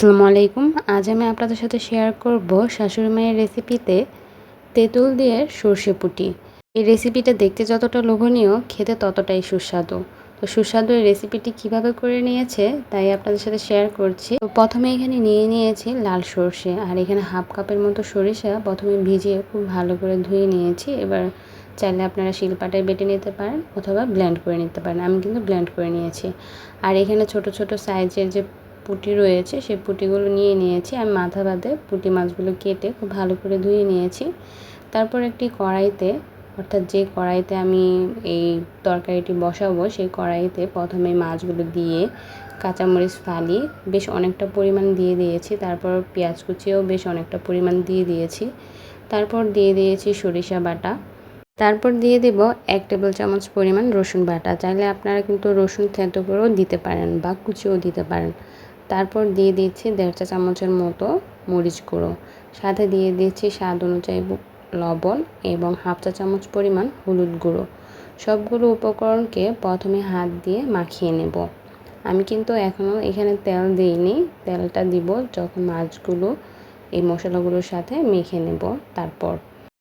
আসসালামু আলাইকুম। আজ আমি আপনাদের সাথে শেয়ার করব শাশুড়ি মায়ের রেসিপিতে তেঁতুল দিয়ে সর্ষে পুটি। এই রেসিপিটা দেখতে যতটা লোভনীয়, খেতে ততটাই সুস্বাদু। তো সুস্বাদু এই রেসিপিটি কীভাবে করে নিয়েছে, তাই আপনাদের সাথে শেয়ার করছি। তো প্রথমে এখানে নিয়ে নিয়েছি লাল সর্ষে, আর এখানে হাফ কাপের মতো সরিষা প্রথমে ভিজিয়ে খুব ভালো করে ধুয়ে নিয়েছি। এবার চাইলে আপনারা শিলপাটায় বেটে নিতে পারেন অথবা ব্লেন্ড করে নিতে পারেন। আমি কিন্তু ব্লেন্ড করে নিয়েছি। আর এখানে ছোট ছোট সাইজের যে পুঁটি রয়েছে সেই পুঁটিগুলো নিয়ে নিয়েছি। আমি মাথা বাদে পুঁটি মাছগুলো কেটে খুব ভালো করে ধুয়ে নিয়েছি। তারপর একটি কড়াইতে, অর্থাৎ যে কড়াইতে আমি এই তরকারিটি বসাবো, সেই কড়াইতে প্রথমে মাছগুলো দিয়ে কাঁচামরিচ ফালি, বেশ অনেকটা পরিমাণ দিয়ে দিয়েছি। তারপর পেঁয়াজ কুচিও বেশ অনেকটা পরিমাণ দিয়ে দিয়েছি। তারপর দিয়ে দিয়েছি সরিষা বাটা। তারপর দিয়ে দেব এক টেবিল চামচ পরিমাণ রসুন বাটা। চাইলে আপনারা কিন্তু রসুন থেতো করেও দিতে পারেন বা কুচিও দিতে পারেন। তারপর দিয়ে দিচ্ছি দেড় চা চামচের মতো মরিচ গুঁড়ো। সাথে দিয়ে দিচ্ছি স্বাদ অনুযায়ী লবণ এবং হাফ চা চামচ পরিমাণ হলুদ গুঁড়ো। সবগুলো উপকরণকে প্রথমে হাত দিয়ে মাখিয়ে নেব। আমি কিন্তু এখনও এখানে তেল দিইনি, তেলটা দিব যখন মাছগুলো এই মশলাগুলোর সাথে মেখে নেব। তারপর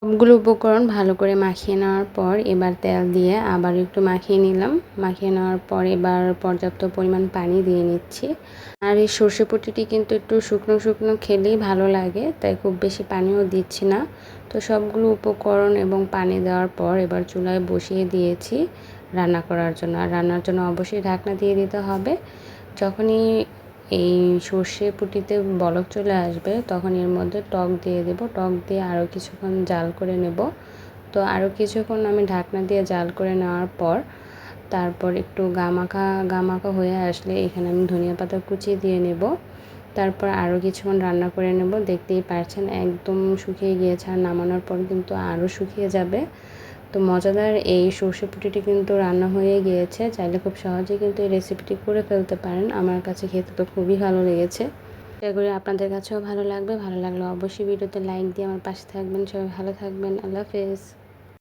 সবগুলো উপকরণ ভালো করে মাখিয়ে নেওয়ার পর এবার তেল দিয়ে আবার একটু মাখিয়ে নিলাম। মাখিয়ে নেওয়ার পর এবার পর্যাপ্ত পরিমাণ পানি দিয়ে নিচ্ছি। আর এই সর্ষে পুটিটি কিন্তু একটু শুকনো শুকনো খেলেই ভালো লাগে, তাই খুব বেশি পানিও দিচ্ছি না। তো সবগুলো উপকরণ এবং পানি দেওয়ার পর এবার চুলায় বসিয়ে দিয়েছি রান্না করার জন্য। আর রান্নার জন্য অবশ্যই ঢাকনা দিয়ে দিতে হবে। যখনই এই সর্ষে পুটিতে বলক চলে আসবে, তখন এর মধ্যে টক দিয়ে দেব। টক দিয়ে আরও কিছুক্ষণ জাল করে নেব। তো আরও কিছুক্ষণ আমি ঢাকনা দিয়ে জাল করে নেওয়ার পর, তারপর একটু গামাখা গামাখা হয়ে আসলে এখানে আমি ধনিয়া পাতা কুচিয়ে দিয়ে নেব। তারপর আরও কিছুক্ষণ রান্না করে নেব। দেখতেই পারছেন, একদম শুকিয়ে গিয়েছে। আর নামানোর পর কিন্তু আরও শুকিয়ে যাবে। তো মজাদার এই সর্ষে পুটিটি কিন্তু রান্না হয়ে গিয়েছে। চাইলে খুব সহজেই কিন্তু এই রেসিপিটি করে ফেলতে পারেন। আমার কাছে খেতে তো খুবই ভালো লেগেছে। আশা করি আপনাদের কাছেও ভালো লাগবে। ভালো লাগলে অবশ্যই ভিডিওতে লাইক দিয়ে আমার পাশে থাকবেন। সবাই ভালো থাকবেন। আল্লাহ হাফেজ।